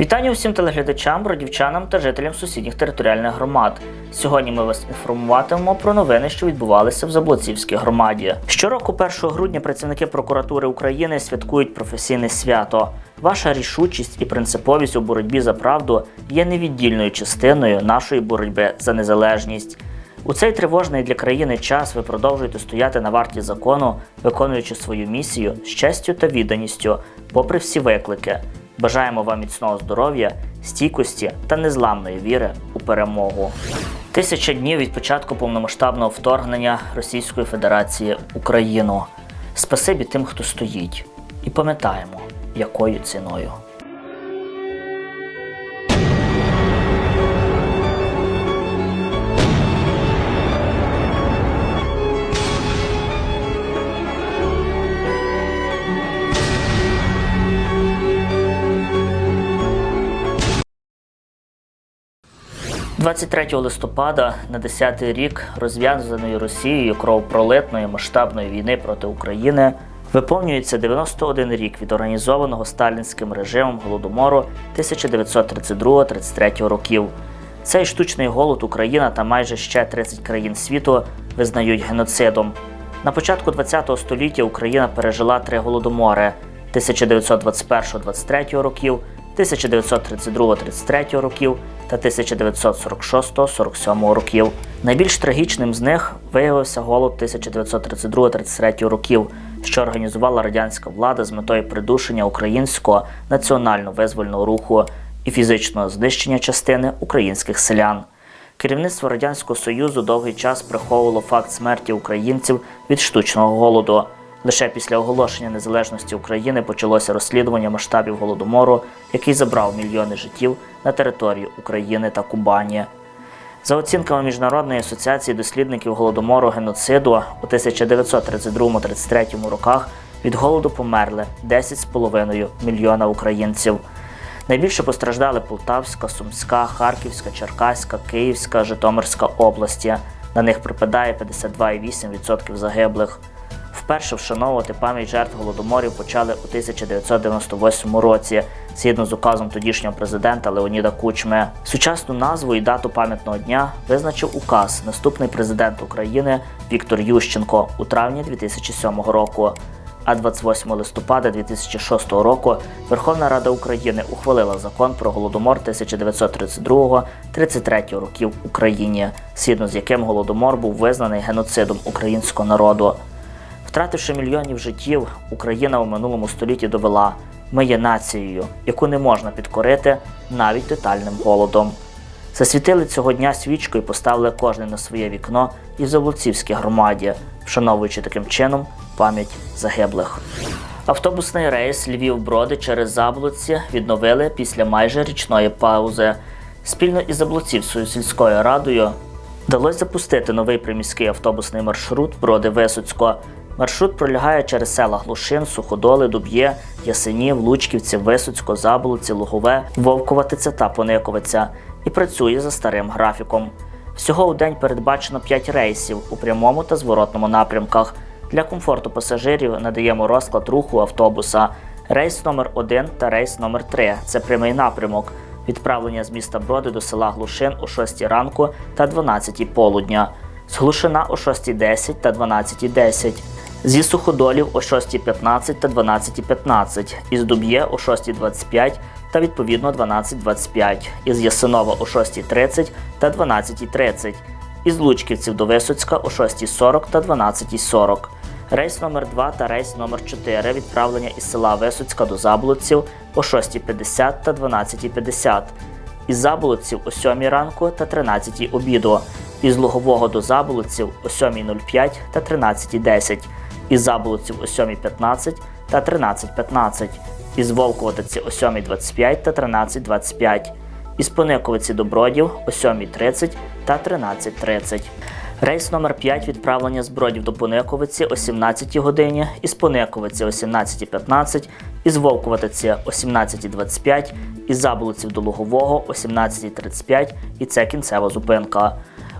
Вітання усім телеглядачам, бродівчанам та жителям сусідніх територіальних громад. Сьогодні ми вас інформуватимемо про новини, що відбувалися в Заблоцівській громаді. Щороку, 1 грудня, працівники прокуратури України святкують професійне свято. Ваша рішучість і принциповість у боротьбі за правду є невіддільною частиною нашої боротьби за незалежність. У цей тривожний для країни час ви продовжуєте стояти на варті закону, виконуючи свою місію з честю та відданістю, попри всі виклики. Бажаємо вам міцного здоров'я, стійкості та незламної віри у перемогу. Тисяча днів від початку повномасштабного вторгнення Російської Федерації в Україну. Спасибі тим, хто стоїть, і пам'ятаємо, якою ціною. – 23 листопада на 10-й рік розв'язаної Росією кровопролитної масштабної війни проти України виповнюється 91 рік від організованого сталінським режимом голодомору 1932-33 років. Цей штучний голод Україна та майже ще 30 країн світу визнають геноцидом. На початку ХХ століття Україна пережила три голодомори 1921-23 років, 1932-33 років та 1946-47 років. Найбільш трагічним з них виявився голод 1932-33 років, що організувала радянська влада з метою придушення українського національно-визвольного руху і фізичного знищення частини українських селян. Керівництво Радянського Союзу довгий час приховувало факт смерті українців від штучного голоду. Лише після оголошення незалежності України почалося розслідування масштабів голодомору, який забрав мільйони життів на території України та Кубані. За оцінками Міжнародної асоціації дослідників голодомору геноциду у 1932-33 роках від голоду померли 10,5 мільйона українців. Найбільше постраждали Полтавська, Сумська, Харківська, Черкаська, Київська, Житомирська області. На них припадає 52,8% загиблих. Вперше вшановувати пам'ять жертв голодоморів почали у 1998 році, згідно з указом тодішнього президента Леоніда Кучми. Сучасну назву і дату пам'ятного дня визначив указ наступний президент України Віктор Ющенко у травні 2007 року. А 28 листопада 2006 року Верховна Рада України ухвалила закон про голодомор 1932-33 років в Україні, згідно з яким голодомор був визнаний геноцидом українського народу. Втративши мільйонів життів, Україна у минулому столітті довела, ми є нацією, яку не можна підкорити навіть тотальним голодом. Засвітили цього дня свічку і поставили кожне на своє вікно і в Заблуцівській громаді, вшановуючи таким чином пам'ять загиблих. Автобусний рейс Львів-Броди через Заблуці відновили після майже річної паузи. Спільно із Заблуцівською сільською радою вдалося запустити новий приміський автобусний маршрут Броди Висоцько. Маршрут пролягає через села Глушин, Суходоли, Дуб'є, Ясенів, Лучківці, Висоцько, Заболоці, Лугове, Вовковатиця та Пониковиця і працює за старим графіком. Всього у день передбачено 5 рейсів у прямому та зворотному напрямках. Для комфорту пасажирів надаємо розклад руху автобуса. Рейс номер 1 та рейс номер 3 це прямий напрямок. Відправлення з міста Броди до села Глушин о 6 ранку та 12 полудня. З Глушина о 6.10 та 12.10. Зі суходолів о 6.15 та 12.15, із Дуб'є о 6.25 та відповідно 12.25, із Ясинова о 6.30 та 12.30, із Лучківців до Висоцька о 6.40 та 12.40. Рейс номер 2 та рейс номер 4 відправлення із села Висоцька до Заблудців о 6.50 та 12.50, із Заболоців о 7 ранку та 13 обіду, із Лугового до Заболоців о 7.05 та 13.10, із Заболоців о 7.15 та 13.15, із Волковатиці о 7.25 та 13.25, із Пониковиці до Бродів о 7.30 та 13.30. Рейс номер 5 відправлення з Бродів до Пониковиці о 17 годині, із Пониковиці о 17.15, із Вовковатиці о 17.25, із Заболоців до Лугового о 17.35 і це кінцева зупинка.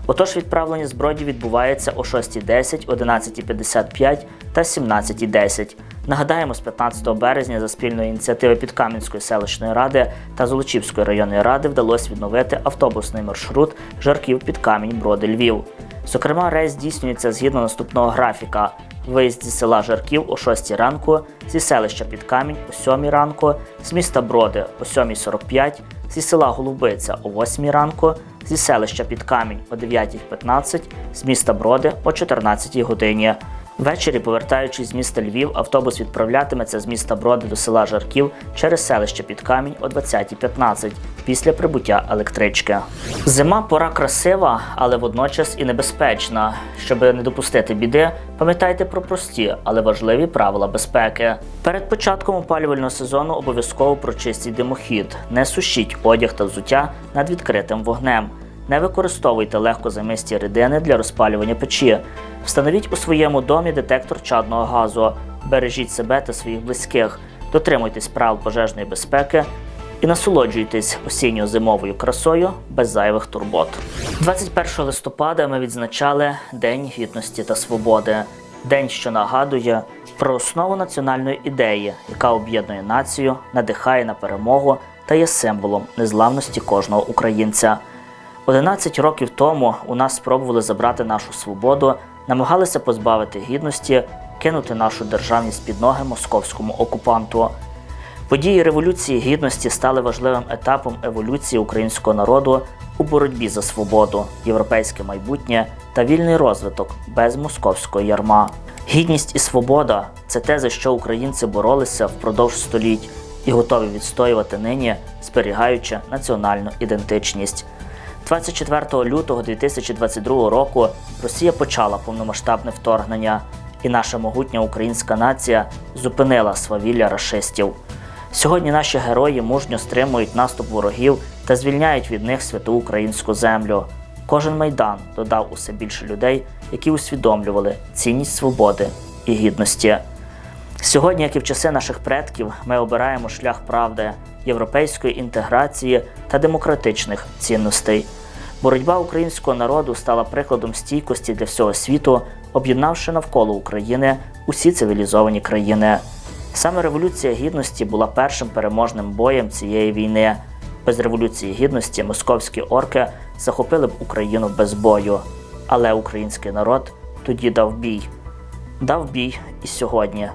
Отож, відправлення з Бродів відбувається о 6.10, 11.55 та 17.10. Нагадаємо, з 15 березня за спільної ініціативи Підкам'янської селищної ради та Золочівської районної ради вдалося відновити автобусний маршрут Жарків під камінь Броди Львів. Зокрема, рейс здійснюється згідно наступного графіка: виїзд зі села Жарків о 6 ранку, зі селища під камінь о 7 ранку, з міста Броди о 7.45, зі села Голубиця о 8 ранку, зі селища під камінь о 9.15, з міста Броди о 14 годині. Ввечері, повертаючись з міста Львів, автобус відправлятиметься з міста Броди до села Жарків через селище під камінь о 20.15 після прибуття електрички. Зима пора красива, але водночас і небезпечна. Щоб не допустити біди, пам'ятайте про прості, але важливі правила безпеки. Перед початком опалювального сезону обов'язково прочистіть димохід, не сушіть одяг та взуття над відкритим вогнем. Не використовуйте легкозамисті рідини для розпалювання печі. Встановіть у своєму домі детектор чадного газу. Бережіть себе та своїх близьких. Дотримуйтесь правил пожежної безпеки і насолоджуйтесь осінньо-зимовою красою без зайвих турбот. 21 листопада ми відзначали День гідності та свободи. День, що нагадує про основу національної ідеї, яка об'єднує націю, надихає на перемогу та є символом незламності кожного українця. 11 років тому у нас спробували забрати нашу свободу, намагалися позбавити гідності, кинути нашу державність під ноги московському окупанту. Події Революції Гідності стали важливим етапом еволюції українського народу у боротьбі за свободу, європейське майбутнє та вільний розвиток без московського ярма. Гідність і свобода це те, за що українці боролися впродовж століть і готові відстоювати нині, зберігаючи національну ідентичність. 24 лютого 2022 року Росія почала повномасштабне вторгнення, і наша могутня українська нація зупинила свавілля рашистів. Сьогодні наші герої мужньо стримують наступ ворогів та звільняють від них святу українську землю. Кожен майдан додав усе більше людей, які усвідомлювали цінність свободи і гідності. Сьогодні, як і в часи наших предків, ми обираємо шлях правди, європейської інтеграції та демократичних цінностей. Боротьба українського народу стала прикладом стійкості для всього світу, об'єднавши навколо України усі цивілізовані країни. Саме Революція Гідності була першим переможним боєм цієї війни. Без Революції Гідності московські орки захопили б Україну без бою. Але український народ тоді дав бій. Дав бій і сьогодні.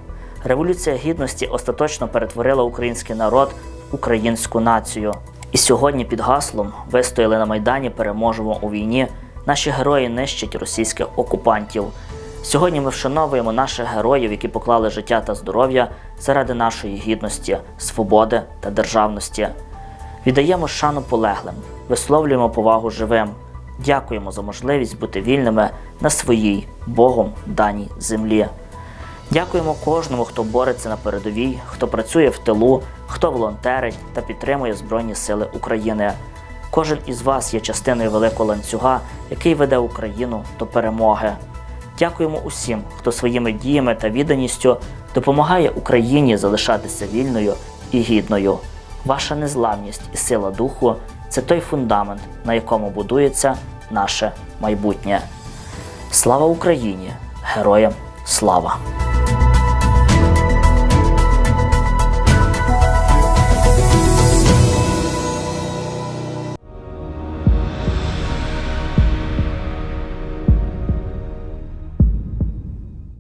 Революція Гідності остаточно перетворила український народ в українську націю. І сьогодні під гаслом вистояли на Майдані Переможемо у війні. Наші герої нищать російських окупантів. Сьогодні ми вшановуємо наших героїв, які поклали життя та здоров'я заради нашої гідності, свободи та державності. Віддаємо шану полеглим, висловлюємо повагу живим. Дякуємо за можливість бути вільними на своїй Богом даній землі. Дякуємо кожному, хто бореться на передовій, хто працює в тилу, хто волонтерить та підтримує Збройні Сили України. Кожен із вас є частиною великого ланцюга, який веде Україну до перемоги. Дякуємо усім, хто своїми діями та відданістю допомагає Україні залишатися вільною і гідною. Ваша незламність і сила духу це той фундамент, на якому будується наше майбутнє. Слава Україні! Героям слава!